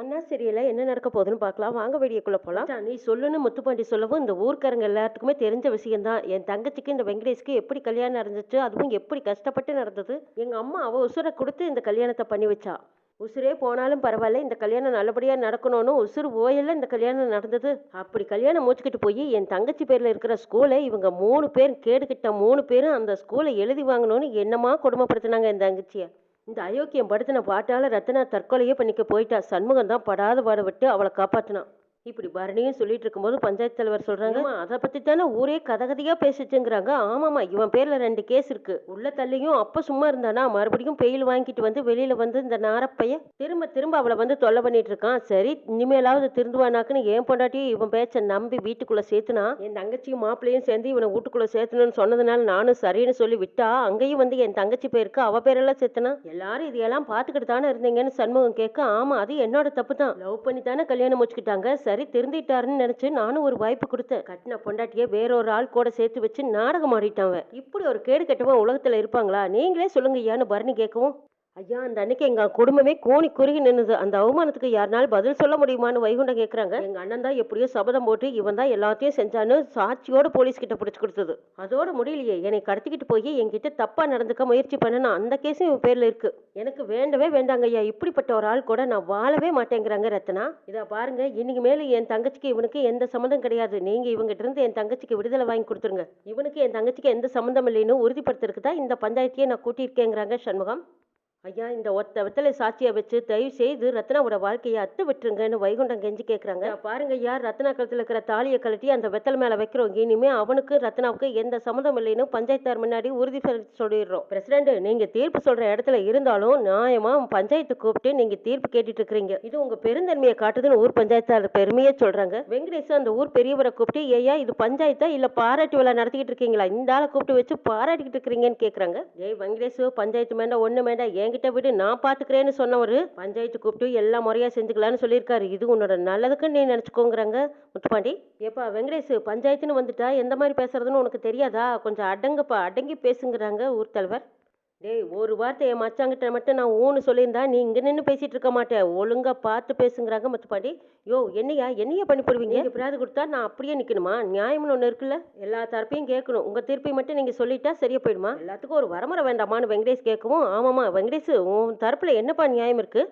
அண்ணா சீரியல்ல என்ன நடக்க போகுதுன்னு பார்க்கலாம். வாங்க வீடியோக்குள்ள போகலாம் நான் நீ சொல்லுன்னு முத்துப்பாண்டி சொல்லவும் இந்த ஊர்க்காரங்க எல்லாத்துக்குமே தெரிஞ்ச விஷயம்தான். என் தங்கச்சிக்கு இந்த வெங்கடேஷ்க்கு எப்படி கல்யாணம் நடந்துச்சு அதுவும் எப்படி கஷ்டப்பட்டு நடந்தது? எங்கள் அம்மா அவள் உசுரை கொடுத்து இந்த கல்யாணத்தை பண்ணி வச்சா. உசுரே போனாலும் பரவாயில்ல இந்த கல்யாணம் நல்லபடியாக நடக்கணும்னு உசுறு ஓயல்ல இந்த கல்யாணம் நடந்தது. அப்படி கல்யாணம் மூச்சுக்கிட்டு போய் என் தங்கச்சி பேரில் இருக்கிற ஸ்கூலை இவங்க மூணு பேர் கேடுகிட்ட மூணு பேரும் அந்த ஸ்கூலை எழுதி வாங்கணும்னு என்னமா கொடுமைப்படுத்தினாங்க என் தங்கச்சியை? இந்த அயோக்கியம் படுத்தின பாட்டால ரத்னா தற்கொலையே பண்ணிக்க போயிட்டா. சண்முகம் தான் படாத பாடுபட்டு அவளை காப்பாத்தினான். இப்படி பரணியும் சொல்லிட்டு இருக்கும்போது பஞ்சாயத்து தலைவர் சொல்றாங்க "ஆமா, அதை பத்தி தானே ஊரே கதகதையா பேசிச்சுங்கிறாங்க ஆமாமா இவன் பேர்ல ரெண்டு கேஸ் இருக்கு. உள்ள தள்ளியும் அப்ப சும்மா இருந்தானா? மறுபடியும் பெயில் வாங்கிட்டு வந்து வெளியில வந்து இந்த நாரப்பைய திரும்ப திரும்ப அவளை வந்து தொல்லை பண்ணிட்டு இருக்கான் சரி இனிமேலாவது திருந்துவானாக்குன்னு ஏன் பொண்டாட்டியும் இவன் பேச்ச நம்பி வீட்டுக்குள்ள சேர்த்துனா என் தங்கச்சியும் மாப்பிள்ளையும் சேர்ந்து இவனை வீட்டுக்குள்ள சேர்த்தணும்னு சொன்னதுனால நானும் சரின்னு சொல்லி விட்டா அங்கேயும் வந்து என் தங்கச்சி பேருக்கு அவ பேரெல்லாம் சேர்த்தனா? எல்லாரும் இதையெல்லாம் பார்த்துக்கிட்டு தானே இருந்தீங்கன்னு சண்முகம் கேட்க ஆமா அது என்னோட தப்பு தான் லவ் பண்ணி தானே கல்யாணம் முடிச்சுக்கிட்டாங்க. சரி திருந்திட்டாருன்னு நினைச்சு நானும் ஒரு வாய்ப்பு கொடுத்தேன். கட்டின பொண்டாட்டிய வேறொரு ஆள் கூட சேர்த்து வச்சு நாடகம் ஆடிட்டான் இப்படி ஒரு கேடு கெட்டவன் உலகத்துல இருப்பாங்களா? நீங்களே சொல்லுங்க ஐயான்னு பரணி கேட்கவும் ஐயா அந்த அன்னைக்கு எங்க குடும்பமே கோணி குறுகி நின்னுது. அந்த அவமானத்துக்கு யாருனாலும் பதில் சொல்ல முடியுமான்னு வைகுண்டம் கேக்குறாங்க. எங்க அண்ணன் தான் எப்படியோ சபதம் போட்டு இவன் தான் எல்லாத்தையும் செஞ்சான்னு சாட்சியோட போலீஸ் கிட்ட பிடிச்சு கொடுத்தது. அதோட முடியலையே. என்னை கடத்திக்கிட்டு போய் என்கிட்ட தப்பா நடந்துக்க முயற்சி பண்ணனா அந்த கேஸும் இவன் பேர்ல இருக்கு. எனக்கு வேண்டவே வேண்டாங்க ஐயா. இப்படிப்பட்ட ஒரு ஆள் கூட நான் வாழவே மாட்டேங்கிறாங்க ரத்னா. இதை பாருங்க இன்னைக்கு மேல என் தங்கச்சிக்கு இவனுக்கு எந்த சம்மந்தம் கிடையாது. நீங்க இவங்கிட்ட இருந்து என் தங்கச்சிக்கு விடுதலை வாங்கி கொடுத்துருங்க. இவனுக்கு என் தங்கச்சிக்கு எந்த சம்மந்தம் இல்லைன்னு உறுதிப்படுத்துறதுக்கு தான் இந்த பஞ்சாயத்தையே நான் கூட்டியிருக்கேங்கிறாங்க சண்முகம். ஐயா இந்த ஒத்த வெத்தலை சாட்சியா வச்சு தயவு செய்து ரத்னாவோட வாழ்க்கையை அத்து விட்டுருங்கன்னு வைகுண்டம் கெஞ்சி கேக்குறாங்க. பாருங்க ஐயா ரத்னா கழுத்துல இருக்கிற தாலியை கழட்டி அந்த வெத்தலை மேல வைக்கிறோம். இனிமே அவனுக்கு ரத்னாவுக்கு எந்த சம்மந்தம் இல்லைன்னு பஞ்சாயத்தார் முன்னாடி உறுதிப்படுத்தி சொல்லிடுறோம். பிரசிடண்ட் நீங்க தீர்ப்பு சொல்ற இடத்துல இருந்தாலும் நியாயமா பஞ்சாயத்து கூப்பிட்டு நீங்க தீர்ப்பு கேட்டுட்டு இருக்கிறீங்க. இது உங்க பெருந்தன்மையை காட்டுதுன்னு ஊர் பஞ்சாயத்தார் பெருமையே சொல்றாங்க. வெங்கடேஷ் அந்த ஊர் பெரியவரை கூப்பிட்டு ஐயா இது பஞ்சாயத்தா? இல்ல பாராட்டு விழா நடத்திக்கிட்டு இருக்கீங்களா? இந்த ஆளை கூப்பிட்டு வச்சு பாராட்டிக்கிட்டு இருக்கிறீங்கன்னு கேக்குறாங்க. ஏய் வெங்கடேஷ் பஞ்சாயத்து வேண்டாம் ஒண்ணு வேண்டாம். என்கிட்ட விடு நான் பார்த்துக்கிறேன்னு சொன்னவர் பஞ்சாயத்து கூப்பிட்டு எல்லா முறையாக செஞ்சுக்கலான்னு சொல்லியிருக்காரு. இது உன்னோட நல்லதுக்குன்னு நீ நினச்சிக்கோங்கிறாங்க முத்துப்பாண்டி. ஏப்பா வெங்கடேஷ் பஞ்சாயத்துன்னு வந்துட்டா எந்த மாதிரி பேசுறதுன்னு உனக்கு தெரியாதா? கொஞ்சம் அடங்குப்பா அடங்கி பேசுங்கிறாங்க ஊர் தலைவர். டேய் ஒரு வார்த்தை என் மச்சாங்கிட்ட மட்டும் நான் ஊன்னு சொல்லியிருந்தா நீ இங்கே நின்று பேசிகிட்டு இருக்க மாட்டேன் ஒழுங்காக பார்த்து பேசுங்கிறாங்க மற்றபடி யோ என்னையா? என்னையா பண்ணி போடுவீங்க எப்படியாவது கொடுத்தா நான் அப்படியே நிற்கணுமா நியாயம்னு ஒன்று இருக்குல்ல? எல்லா தரப்பையும் கேட்கணும். உங்கள் தீர்ப்பை மட்டும் நீங்கள் சொல்லிட்டா சரியா போயிடுமா? எல்லாத்துக்கும் ஒரு வரமுறை வேண்டாமான்னு வெங்கடேஷ் கேட்கவும் ஆமாம்மா வெங்கடேஷ் உன் தரப்பில் என்னப்பா நியாயம் இருக்குது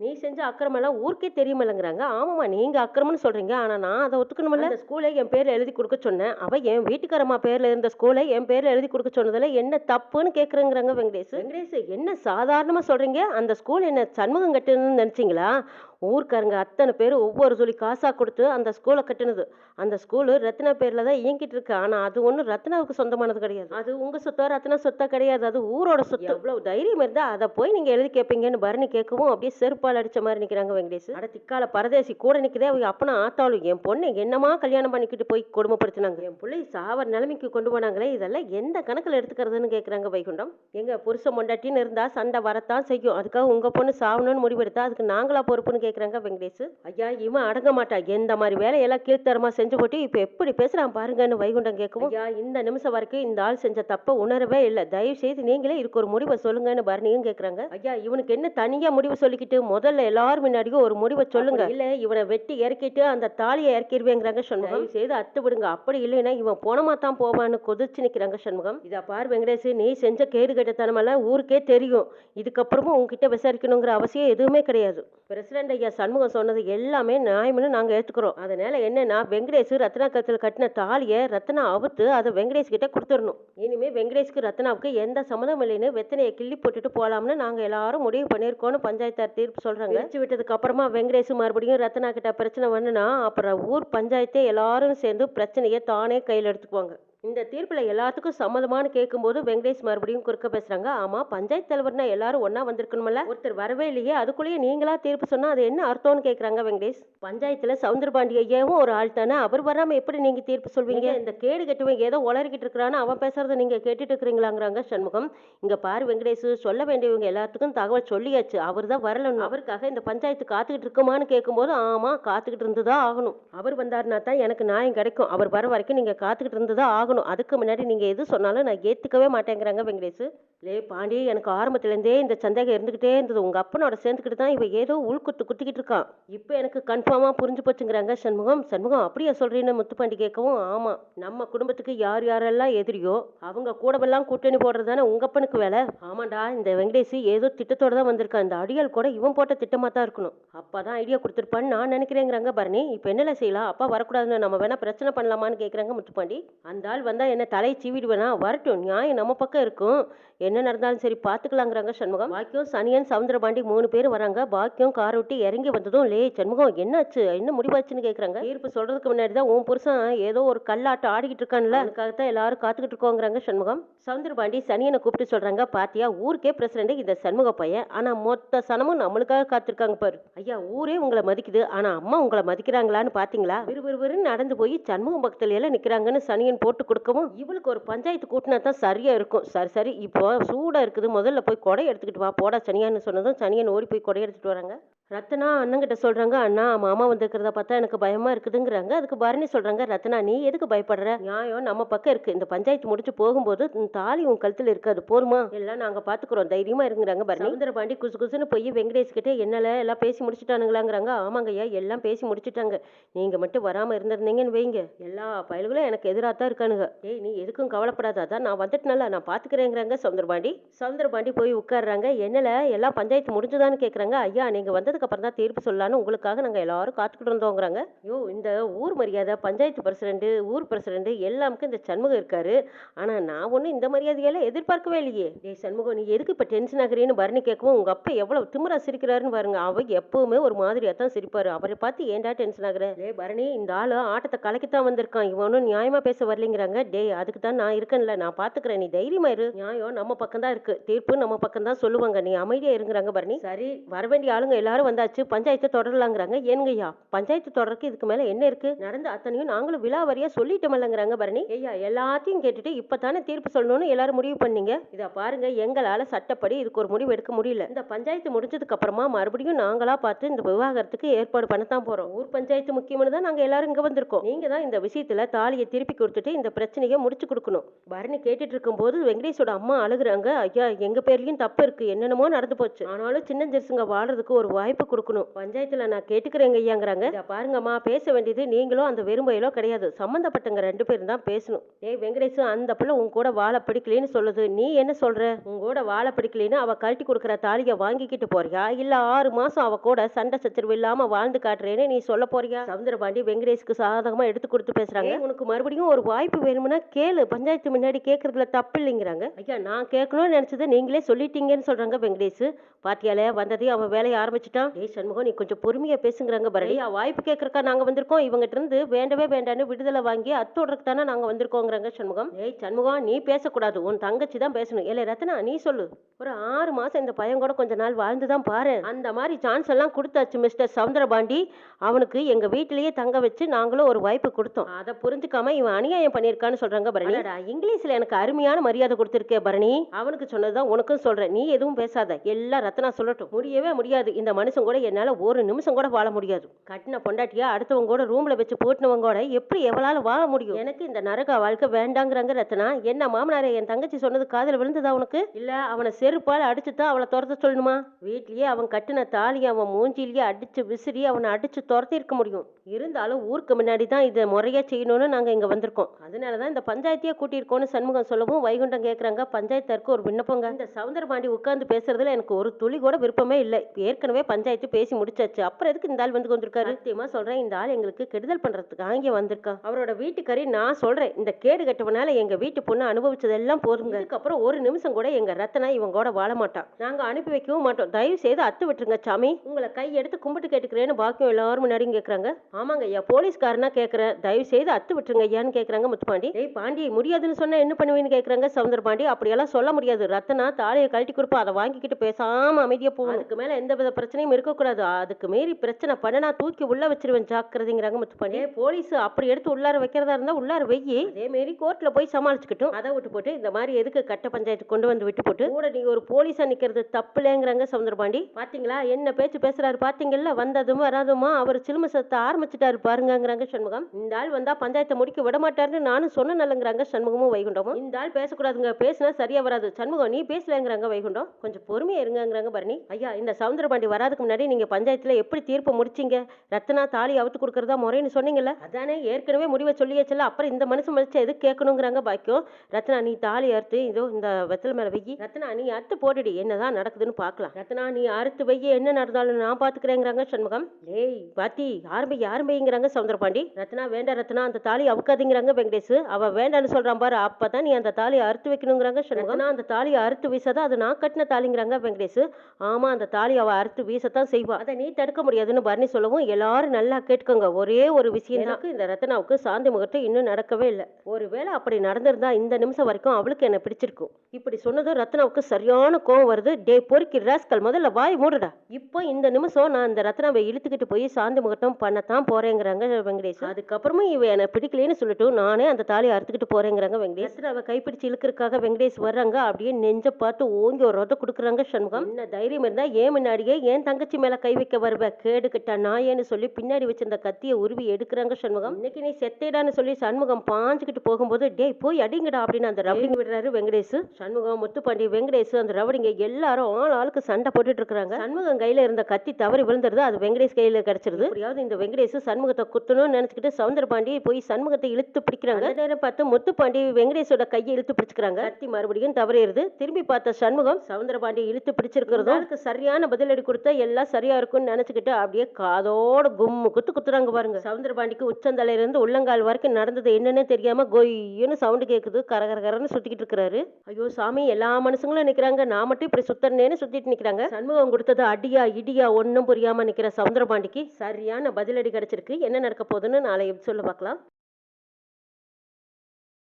நீ செஞ்ச அக்கிரமெல்லாம் ஊருக்கே தெரியுமில்லங்கிறாங்க. ஆமாம்மா நீங்க அக்கிரமம்னு சொல்றீங்க. ஆனா நான் அதை ஒத்துக்கணுமில்ல. அந்த ஸ்கூலை என் பேர்ல எழுதி கொடுக்க சொன்னேன். அவ என் வீட்டுக்காரம்மா பேர்ல இருந்த ஸ்கூலை என் பேர்ல எழுதி கொடுக்க சொன்னதுல என்ன தப்புன்னு கேக்குறேங்கிறாங்க வெங்கடேஷ். வெங்கடேஷ் என்ன சாதாரணமா சொல்றீங்க? அந்த ஸ்கூல் என்ன சண்முகம் கட்டுன்னு நினைச்சீங்களா? ஊர்க்காரங்க அத்தனை பேர் ஒவ்வொரு சொல்லி காசா கொடுத்து அந்த ஸ்கூலை கட்டுனது. அந்த ஸ்கூலு ரத்னா பேர்ல தான் இயங்கிட்டு இருக்கு. ஆனா அது ஒன்றும் ரத்னாவுக்கு சொந்தமானது கிடையாது. அது உங்க சொத்தா ரத்னா சொத்தா கிடையாது. அது ஊரோட சொத்து. எவ்வளவு தைரியம் இருந்தா அதை போய் நீங்க எழுதி கேட்பீங்கன்னு பரணி கேட்கவும் அப்படியே செருப்பால் அடிச்ச மாதிரி நிக்கிறாங்க வெங்கடேஷ். அட திக்கால பரதேசி கூட நிக்குதே அவங்க அப்பனா ஆத்தாளும் என் பொண்ணை என்னமா கல்யாணம் பண்ணிக்கிட்டு போய் கொடுமைப்படுத்தினாங்க? என் பிள்ளை சாவர் நிலைமைக்கு கொண்டு போனாங்களே இதெல்லாம் எந்த கணக்குல எடுத்துக்கிறதுன்னு கேக்குறாங்க வைகுண்டம். எங்க புருஷன் பொண்டாட்டின்னு இருந்தா சண்டை வரத்தான் செய்யும். அதுக்காக உங்க பொண்ணு சாவணும்னு முடிவெடுத்தா அதுக்கு நாங்களா பொறுப்புன்னு கேக்குறாங்க வெங்கடேஷ் ஐயா இவன் அடங்க மாட்டா. எந்த மாதிரி வேலையெல்லாம் கீழ்த்தரமா செஞ்சு போட்டு இப்ப எப்படி பேசுறான் பாருங்கன்னு வைகுண்டம் கேட்கவும் ஐயா இந்த நிமிஷம் வரைக்கும் இந்த ஆள் செஞ்ச தப்ப உணரவே இல்ல. தயவு செய்து நீங்களே இதுக்கு ஒரு முடிவை சொல்லுங்கன்னு பரணியும் கேக்குறாங்க. ஐயா இவனுக்கு என்ன தனியா முடிவு சொல்லிக்கிட்டு முதல்ல எல்லாரும் முன்னாடியும் ஒரு முடிவை சொல்லுங்க. இல்ல. இவனை வெட்டி இறக்கிட்டு அந்த தாலியை இறக்கிடுவேங்கிறாங்க சண்முகம். செய்து அத்து விடுங்க. அப்படி இல்லைன்னா இவன் போனமா தான் போவான்னு கொதிச்சு நிக்கிறாங்க சண்முகம். இதா பார் வெங்கடேஷ் நீ செஞ்ச கேடு கெட்டத்தனமெல்லாம் ஊருக்கே தெரியும். இதுக்கப்புறமும் உங்ககிட்ட விசாரிக்கணுங்கிற அவசியம் எதுவுமே கிடையாது. பிரசிடண்ட் ஐயா சண்முகம் சொன்னது எல்லாமே நியாயம்னு நாங்க ஏத்துக்கிறோம். அதனால என்னன்னா வெங்கடேஷ் ரத்னா கத்தில் கட்டின தாலியை ரத்னா அவுத்து அதை வெங்கடேஷ் கிட்ட கொடுத்துடணும். இனிமே வெங்கடேஷ்க்கு ரத்னாவுக்கு எந்த சம்மதம் இல்லைன்னு வெத்தனையை கிள்ளி போட்டுட்டு போலாம்னு நாங்க எல்லாரும் முடிவு பண்ணியிருக்கோம்னு பஞ்சாயத்தார் தீர்ப்பு சொல்றாங்க. வச்சு விட்டதுக்கு அப்புறமா வெங்கடேஷ் மறுபடியும் ரத்னா கிட்ட பிரச்சனை பண்ணுனா அப்புறம் ஊர் பஞ்சாயத்தே எல்லாரும் சேர்ந்து பிரச்சனையை தானே கையில் எடுத்துக்குவாங்க. இந்த தீர்ப்பில் எல்லாத்துக்கும் சம்மதமானு கேட்கும்போது வெங்கடேஷ் மறுபடியும் குறுக்க பேசுகிறாங்க ஆமாம் பஞ்சாயத்து தலைவர்னா எல்லாரும் ஒன்றா வந்திருக்கணும்ல? ஒருத்தர் வரவே இல்லையே அதுக்குள்ளேயே நீங்களா தீர்ப்பு சொன்னால் அது என்ன அர்த்தம்னு கேட்குறாங்க வெங்கடேஷ்? பஞ்சாயத்தில் சவுந்தரபாண்டி ஐயாவும் ஒரு ஆள் தானே அவர் வராமல் எப்படி நீங்கள் தீர்ப்பு சொல்வீங்க? இந்த கேடு கெட்டுவன் ஏதோ உளறிக்கிட்டு இருக்கிறான்னு அவன் பேசுகிறத நீங்கள் கேட்டுட்டு இருக்கிறீங்களாங்கிறாங்க சண்முகம். இங்கே பாரு வெங்கடேஷ் சொல்ல வேண்டியவங்க எல்லாத்துக்கும் தகவல் சொல்லியாச்சு அவர் தான் வரலன்னு. அவருக்காக இந்த பஞ்சாயத்து காத்துக்கிட்டு இருக்குமான்னு கேட்கும்போது ஆமாம் காத்துக்கிட்டு இருந்து தான் ஆகணும். அவர் வந்தாருன்னா தான் எனக்கு நியாயம் கிடைக்கும். அவர் வர வரைக்கும் நீங்கள் காத்துக்கிட்டு இருந்து தான் ஆகணும். ஆகணும் அதுக்கு முன்னாடி நீங்கள் எது சொன்னாலும் நான் ஏற்றுக்கவே மாட்டேங்கிறாங்க வெங்கடேஷ். லே பாண்டி எனக்கு ஆரம்பத்துலேருந்தே இந்த சந்தேகம் இருந்துக்கிட்டே இருந்தது. உங்கள் அப்பனோட சேர்ந்துக்கிட்டு தான் இவன் ஏதோ உள்குத்து குத்திக்கிட்டு இருக்கான் இப்போ எனக்கு கன்ஃபார்மாக புரிஞ்சு போச்சுங்கிறாங்க சண்முகம். சண்முகம் அப்படியே சொல்கிறீன்னு முத்துப்பாண்டி கேட்கவும் ஆமாம் நம்ம குடும்பத்துக்கு யார் யாரெல்லாம் எதிரியோ அவங்க கூடவெல்லாம் கூட்டணி போடுறது தானே உங்கள் அப்பனுக்கு வேலை. ஆமாண்டா இந்த வெங்கடேஷ் ஏதோ திட்டத்தோட தான் வந்திருக்கான் இந்த அடியால் கூட இவன் போட்ட திட்டமாக தான் இருக்கணும். அப்பதான் ஐடியா கொடுத்துருப்பான்னு நான் நினைக்கிறேங்கிறாங்க பரணி. இப்போ என்னெல்லாம் செய்யலாம்? அப்பா வரக்கூடாதுன்னு நம்ம வேணால் பிரச்சனை பண்ணலாமான்னு கேட்குறாங்க முத்துப்பாண்டி. அந்த ஆள் வந்தால் என்ன தலையை சீவிடுவேனா? வரட்டும் நியாயம் நம்ம பக்கம் இருக்கும். என்ன நடந்தாலும் சரி பார்த்துக்கலாங்கிறாங்க சண்முகம். பாக்கியம் சனியன் சவுந்தரபாண்டி மூணு பேர் வராங்க. பாக்கியம் கார் விட்டு இறங்கி வந்ததும் லே சண்முகம் என்னாச்சு? என்ன முடிவாச்சுன்னு கேட்குறாங்க தீர்ப்பு சொல்றதுக்கு முன்னாடி தான் உன் புருஷன் ஏதோ ஒரு கல்லாட்டம் ஆடிக்கிட்டு இருக்கான்ல. அதுக்காகத்தான் எல்லாரும் காத்துக்கிட்டு இருக்கோங்கிறாங்க சண்முகம். சவுந்தரபாண்டி சனியனை கூப்பிட்டு சொல்றாங்க பாத்தியா ஊருக்கே பிரசிடண்ட் இந்த சண்முக பையன். ஆனால் மொத்த சனமும் நம்மளுக்காக காத்திருக்காங்க பாரு. ஐயா ஊரே உங்களை மதிக்குது. ஆனால் அம்மா உங்களை மதிக்கிறாங்களான்னு பார்த்தீங்களா விறுவிறுன்னு நடந்து போய் சண்முகம் பக்கத்துல எல்லாம் நிற்கிறாங்கன்னு சனியன் போட்டு கொடுக்கவும் இவளுக்கு ஒரு பஞ்சாயத்து கூட்டினா தான் சரியாக இருக்கும். சரி சரி இப்போ சூடாக இருக்குது. முதல்ல போய் கொடை எடுத்துக்கிட்டு வா. போடா சனியான்னு சொன்னதும் சனியன் ஓடி போய் கொடை எடுத்துகிட்டு வராங்க. ரத்னா அண்ணங்கிட்ட சொல்றாங்க அண்ணா மாமா வந்திருக்கிறத பார்த்தா எனக்கு பயமா இருக்குதுங்கிறாங்க. அதுக்கு பரணி சொல்றாங்க ரத்னா நீ எதுக்கு பயப்படுற? நியாயம் நம்ம பக்கம் இருக்கு. இந்த பஞ்சாயத்து முடிச்சு போகும்போது தாலி உன் கழுத்துல இருக்காது போருமா? எல்லாம் நாங்க பாத்துக்கிறோம். தைரியமா இருங்கிறாங்க பரணி. சவுந்தரபாண்டி குசு குசுன்னு போய் வெங்கடேஷ் கிட்ட என்னல எல்லாம் பேசி முடிச்சுட்டானுங்களாங்கிறாங்க. ஆமாங்க ஐயா எல்லாம் பேசி முடிச்சுட்டாங்க. நீங்க மட்டும் வராம இருந்திருந்தீங்கன்னு வைங்க. எல்லா பயல்களும் எனக்கு எதிராக தான் இருக்கானுங்க. ஏய் நீ எதுக்கும் கவலைப்படாதான் நான் வந்துட்டனால நான் பாத்துக்கிறேங்கிறாங்க சவுந்தரபாண்டி. சவுந்தரபாண்டி போய் உட்காடுறாங்க என்னல எல்லாம் பஞ்சாயத்து முடிஞ்சுதான்னு கேக்குறாங்க. ஐயா நீங்க வந்து அப்புறம் தான் தீர்ப்பு சொல்லலான்னு உங்களுக்காக நாங்க எல்லாரும் காத்துக்கிட்டு இருந்தோங்கிறாங்க. ஐயோ இந்த ஊர் மரியாதை பஞ்சாயத்து பிரசிடண்ட் ஊர் பிரசிடண்ட் எல்லாமுக்கும் இந்த சண்முகம் இருக்காரு. ஆனா நான் ஒன்றும் இந்த மரியாதையெல்லாம் எதிர்பார்க்கவே இல்லையே. டேய் சண்முகம் நீ எதுக்கு இப்போ டென்ஷன் ஆகுறேன்னு பரணி கேட்கவும் உங்க அப்பா எவ்வளவு திமிரா சிரிக்கிறாருன்னு பாருங்க. அவ எப்பவுமே ஒரு மாதிரியா தான் சிரிப்பாரு. அவரை பார்த்து ஏன்டா டென்ஷன் ஆகிறேன் டே பரணி இந்த ஆளு ஆட்டத்தை கலக்கித்தான் வந்திருக்கான். இவன் ஒன்றும் நியாயமா பேச வரலைங்கிறாங்க. டேய் அதுக்கு தான் நான் இருக்கேன்ல. நான் பார்த்துக்கிறேன் நீ தைரியமா இரு. நியாயம் நம்ம பக்கம் தான் இருக்கு. தீர்ப்பு நம்ம பக்கம் தான் சொல்லுவாங்க. நீ அமைதியாக இருங்கிறாங்க பரணி. சரி வர வேண்டிய ஆளுங்க எல்லாரும் வந்தாச்சு? பஞ்சாயத்தை தொடரலாங்கிறாங்க. ஏனுங்கய்யா? பஞ்சாயத்து தொடருக்கு இதுக்கு மேல என்ன இருக்கு? நடந்த அத்தனையும் நாங்களும் விழாவரியா சொல்லிட்டோமல்லங்கிறாங்க பரணி. ஐயா எல்லாத்தையும் கேட்டுட்டு இப்பதானே தீர்ப்பு சொல்லணும்னு எல்லாரும் முடிவு பண்ணீங்க? இத பாருங்க எங்களால சட்டப்படி இதுக்கு ஒரு முடிவு எடுக்க முடியல. இந்த பஞ்சாயத்து முடிஞ்சதுக்கு அப்புறமா மறுபடியும் நாங்களா பார்த்து இந்த விவாகரத்துக்கு ஏற்பாடு பண்ணத்தான் போறோம். ஊர் பஞ்சாயத்து முக்கியம்னு தான் நாங்க எல்லாரும் இங்க வந்திருக்கோம். நீங்க தான் இந்த விஷயத்துல தாலியை திருப்பி கொடுத்துட்டு இந்த பிரச்சனையை முடிச்சு கொடுக்கணும். பரணி கேட்டுட்டு இருக்கும்போது வெங்கடேஷோட அம்மா அழுகுறாங்க. ஐயா எங்க பேர்லயும் தப்பு இருக்கு. என்னென்னமோ நடந்து போச்சு. ஆனாலும் சின்ன ஜெருசுங்க வாழ்றதுக்கு ஒரு வாய்ப்பு கொடுக்கணும். பஞ்சாயத்துல நான் கேட்டுக்கிறேங்க ஐயாங்கிறாங்க. பாருங்கம்மா பேச வேண்டியது நீங்களும் அந்த வெறும்பையிலோ கிடையாது. சம்மந்தப்பட்டவங்க ரெண்டு பேரும் தான் பேசணும். ஏய் வெங்கடேஷ் அந்த பிள்ளை உன் கூட வாழ பிடிக்கலன்னு சொல்லுது. நீ என்ன சொல்ற? உன் கூட வாழ பிடிக்கலன்னு அவ கழட்டி கொடுக்குற தாலியை வாங்கிக்கிட்டு போறியா? இல்ல ஆறு மாசம் அவ கூட சண்டை சச்சரவு இல்லாம வாழ்ந்து காட்டுறேன்னு நீ சொல்ல போறியா? சவுந்தரபாண்டி வெங்கடேஷ்க்கு சாதகமா எடுத்து கொடுத்து பேசுறாங்க. "ஏய், உனக்கு மறுபடியும் ஒரு வாய்ப்பு வேணும்னா கேளு. பஞ்சாயத்து முன்னாடி கேட்கறதுல தப்பு இல்லைங்கிறாங்க. ஐயா நான் கேட்கணும்னு நினைச்சதை நீங்களே சொல்லிட்டீங்கன்னு சொல்றாங்க வெங்கடேஷ் பாத்தியால வந்ததையும் அவன் வேலையை ஆரம்பிச்சிட்டான் ஏய் சண்முகம் நீ கொஞ்சம் பொறுமையா பேசுங்கிறாங்க பரணி வாய்ப்பு கேட்கறக்கா நாங்க வந்திருக்கோம். இவங்கிட்ட இருந்து வேண்டவே வேண்டான்னு விடுதலை வாங்கி அத்தோடுறதுக்கு தானே நாங்க வந்திருக்கோங்கிறாங்க சண்முகம். ஏய் சண்முகம் நீ பேசக்கூடாது. உன் தங்கச்சி தான் பேசணும். இல்லை ரத்னா நீ சொல்லு. ஒரு ஆறு மாசம் இந்த பையன் கூட கொஞ்ச நாள் வாழ்ந்து தான் பாரு. அந்த மாதிரி சான்ஸ் எல்லாம் கொடுத்தாச்சு மிஸ்டர் சவுந்தரபாண்டி. அவனுக்கு எங்க வீட்டிலேயே தங்க வச்சு நாங்களும் ஒரு வாய்ப்பு கொடுத்தோம். அதை புரிஞ்சுக்காம இவன் அநியாயம் பண்ணியிருக்கான்னு சொல்றாங்க பரணி. இங்கிலீஷ்ல எனக்கு அருமையான மரியாதை கொடுத்துருக்கே பரணி. அவனுக்கு சொன்னதுதான் உனக்கும் சொல்றேன். நீ எதுவும் பேசாத. எல்லாம் ரத்னா சொல்லட்டும். முடியவே முடியாது. இந்த மனுஷன் கூட என்னால் ஒரு நிமிஷம் கூட வாழ முடியாது. கட்டின பொண்டாட்டியா அடுத்தவங்க கூட ரூமில் வச்சு போட்டினவங்க கூட எப்படி எவளால வாழ முடியும்? எனக்கு இந்த நரக வாழ்க்கை வேண்டாங்கிறாங்க ரத்னா. என்ன மாமனாரே என் தங்கச்சி சொன்னது காதில் விழுந்ததா அவனுக்கு இல்லை அவனை செருப்பால் அடிச்சு தான் அவளை துரத்த சொல்லணுமா? வீட்லேயே அவன் கட்டின தாலியை அவன் மூஞ்சிலேயே அடிச்சு விசிறி அவனை அடித்து துரத்தி இருக்க முடியும். இருந்தாலும் ஊருக்கு முன்னாடி தான் இதை முறையாக செய்யணும்னு நாங்கள் இங்கே வந்திருக்கோம். அதனால தான் இந்த பஞ்சாயத்தையே கூட்டியிருக்கோம்னு சண்முகம் சொல்லவும் வைகுண்டம் கேட்குறாங்க பஞ்சாயத்தருக்கு ஒரு விண்ணப்பங்க. இந்த சவுந்தரபாண்டி உட்காந்து பேசுறதுல எனக்கு ஒரு துளி கூட விருப்பமே இல்லை. ஏற்கனவே பஞ்சாயத்து பேசி முடிச்சாச்சு. அப்புறம் எதுக்கு இந்த ஆள் வந்து வந்திருக்காரு? சத்தியமா சொல்கிறேன் இந்த ஆள் எங்களுக்கு கெடுதல் பண்ணுறதுக்கு இங்க வந்திருக்கான் அவரோட வீட்டுக்காரி நான் சொல்கிறேன் இந்த கேடு கட்டவனால எங்கள் வீட்டு பொண்ணு அனுபவிச்சதெல்லாம் போதுங்க. அதுக்கப்புறம் ஒரு நிமிஷம் கூட எங்கள் ரத்தனா இவங்க கூட வாழ மாட்டான் நாங்கள் அனுப்பி வைக்கவும் மாட்டோம். தயவு செய்து அத்து விட்டுருங்க சாமி. உங்களை கை எடுத்து கும்பிட்டு கேட்டுக்கிறேன்னு பாக்கியம் எல்லாரும் முன்னாடியும் கேட்குறாங்க ஆமாங்க ஐயா போலீஸ்காரனா கேக்குறேன். தயவு செய்து அத்து விட்டுருங்க ஐயான்னு கேக்குறாங்க முத்துப்பாண்டி. ஏய் பாண்டி முடியாதுன்னு சொன்னா என்ன பண்ணுவீன்னு கேக்குறாங்க சவுந்தர பாண்டி. அப்படியெல்லாம் சொல்ல முடியாது. ரத்தனா தாலியை கழட்டி கொடுப்பா அதை வாங்கிக்கிட்டு பேசாம அமைதியா போகும் அதுக்கு மேல எந்த வித பிரச்சனையும் இருக்கக்கூடாது. அதுக்கு மீறி பிரச்சனை பண்ணனா தூக்கி உள்ள வச்சிருவேன் ஜாக்கிரதைங்கிறாங்க முத்துப்பாண்டி. போலீஸ் அப்படி எடுத்து உள்ளார வைக்கிறதா இருந்தா உள்ளார வெயி அதே மாரி கோர்ட்ல போய் சமாளிச்சுக்கிட்டும். அதை விட்டு போட்டு இந்த மாதிரி எதுக்கு கட்ட பஞ்சாயத்து கொண்டு வந்து விட்டு போட்டு கூட நீங்க ஒரு போலீஸா நிக்கிறது தப்புலேங்கிறாங்க சவுந்தரபாண்டி பாத்தீங்களா? என்ன பேச்சு பேசுறாரு பாத்தீங்கல்ல? வந்ததும் வராதுமா? அவர் சிலும சத்த ஆரம்பிச்சிட்டாரு பாருங்கங்கிறாங்க சண்முகம். இந்த ஆள் வந்தா பஞ்சாயத்தை முடிக்க விட மாட்டாருன்னு நானும் சொன்ன நல்லங்கிறாங்க சண்முகமும் வைகுண்டமும். இந்த ஆள் பேசக்கூடாதுங்க பேசினா சரியா வராது. சண்முகம் நீ பேசலங்கிறாங்க வைகுண்டம். கொஞ்சம் பொறுமையா இருங்கங்கிறாங்க பரணி. ஐயா இந்த சவுந்தரபாண்டி வராதுக்கு முன்னாடி நீங்க பஞ்சாயத்துல எப்படி தீர்ப்பு முடிச்சீங்க? ரத்னா தாலி அவுத்து கொடுக்கறதா முறைன்னு சொன்னீங்கல்ல? அதானே ஏற்கனவே முடிவை சொல்லியாச்சுல அப்புறம் இந்த மனுஷன் மனுச்சு எது கேட்கணுங்கிறாங்க பாக்கியம். ரத்னா நீ தாலி அறுத்து இதோ இந்த வெத்தலை மேல வெயி ரத்னா நீ அறுத்து போட்டுடி என்னதான் நடக்குதுன்னு பார்க்கலாம். ரத்னா நீ அறுத்து வெய்ய என்ன நடந்தாலும் நான் பாத்துக்கிறேங்கிறாங்க சண்முகம். ஏய் பாத்தி யாருமே யாருமேங்கிறாங்க சவுந்தரபாண்டி ரத்னா வேண்டாம் ரத்னா அந்த தாலி அவுக்காதீங்கிறாங்க வெங்கடேஷ். அவ வேண்டான்னு சொல்றான் பாரு அப்பதான் நீ அந்த தாலியை அறுத்து வைக்கணுங்கிறாங்க சண்முகம். அந்த தாலியை அறுத்து வீசாதான் அது நான் கட்டின தாலிங்கிறாங்க வெங்கடேஷ். ஆமா அந்த தாலி அவ அறுத்து வீசத்தான் செய்வா. அதை நீ தடுக்க முடியாதுன்னு பரணி சொல்லவும் எல்லாரும் நல்லா கேட்டுக்கோங்க. ஒரே ஒரு விஷயம் எனக்கு இந்த ரத்னாவுக்கு சாந்தி முகூர்த்தம் இன்னும் நடக்கவே இல்லை. ஒருவேளை அப்படி நடந்திருந்தா இந்த நிமிஷம் வரைக்கும் அவளுக்கு என்ன பிடிச்சிருக்கும். இப்படி சொன்னதும் ரத்னாவுக்கு சரியான கோவம் வருது. டே பொறுக்கி ராஸ்கல் முதல்ல வாய் மூடுடா. இப்போ இந்த நிமிஷம் நான் இந்த ரத்னாவை இழுத்துக்கிட்டு போய் சாந்தி முகூர்த்தம் பண்ணத்தான் போறேங்கிறாங்க வெங்கடேஷ். அதுக்கப்புறமா இவ என்ன பிடிக்கலன்னு சொல்லிட்டு நானே அந்த தாலியை அறுத்துக்கிட்டு போறேங்கிறாங்க வெங்கடேஷ். ரத்னாவை கைப்பிடிச்சு இழுக்கிறதுக்காக வெங்கடேஷ் வர்றாங்க. அப்படியே நெஞ்ச பார்த்து ஓங்கி ஒரு ரொத கொடுக்குறாங்க சண்முகம். என்ன தைரியம் இருந்தா ஏன் முன்னாடியே ஏன் தங்கச்சி மேல கை வைக்க வருவ? கேடுக்கிட்டா நாயேன்னு சொல்லி பின்னாடி வச்சிருந்த கத்தியை உருவி எடுக்கிறாங்க சண்முகம். இன்னைக்கு நீ செத்தேடான்னு சொல்லி சண்முகம் பாஞ்சுக்கிட்டு போகும்போது டேய் போய் அடிங்கடா அப்படின்னு அந்த ரவுடிங்க விடுறாரு வெங்கடேஷ். சண்முகம் முத்துப்பாண்டி வெங்கடேஷ் அந்த ரவுடிங்க எல்லாரும் ஆள் ஆளுக்கு சண்டை போட்டுட்டு இருக்காங்க சண்முகம் கையில இருந்த கத்தி தவறி விழுந்துருது. அது வெங்கடேஷ் கையில கிடைச்சிருது. எப்படியாவது இந்த வெங்கடேஷ் சண்முகத்தை குத்தணும்னு நினைச்சுக்கிட்டு சவுந்தரபாண்டி போய் சண்முகத்தை இழுத்து பிடிக்கிறாங்க. நேரம் பார்த்து முத்துப்பாண்டி வெங்கடேஷோட கையை இழுத்து பிடிச்சுக்கிறாங்க. கத்தி மறுபடியும் தவறிடுது. திரும்பி பார்த்த சண்முகம் சவுந்தரபாண்டி இழுத்து பிடிச்சிருக்கிறதும் அதுக்கு சரியான பதிலடி கொடுத்தா எல்லாம் சரியா இருக்கும்னு நினைச்சுக்கிட்டு அப்படியே காதோட கும்மு குத்து குத்துறாங்க பாருங்க. சவுந்தரபாண்டிக்கு உச்சந்தலையில இருந்து உள்ளங்கால் வரைக்கும் நடந்தது என்னன்னு தெரியாம கொய்யுன்னு சவுண்டு கேக்குது. கரகரகரன்னு சுத்திக்கிட்டு இருக்கிறாரு. ஐயோ சாமி எல்லா மனுஷங்களும் நிக்கிறாங்க. நான் மட்டும் இப்படி சுத்தனேன்னு சுத்திட்டு நிக்கிறாங்க. சண்முகம் கொடுத்தது அடியா இடியா ஒன்னும் புரியாம நிக்கிற சவுந்தரபாண்டிக்கு சரியான பதிலடி கிடைச்சிருக்கு என்ன நடக்க போகுதுன்னு நாளை சொல்ல பார்க்கலாம்.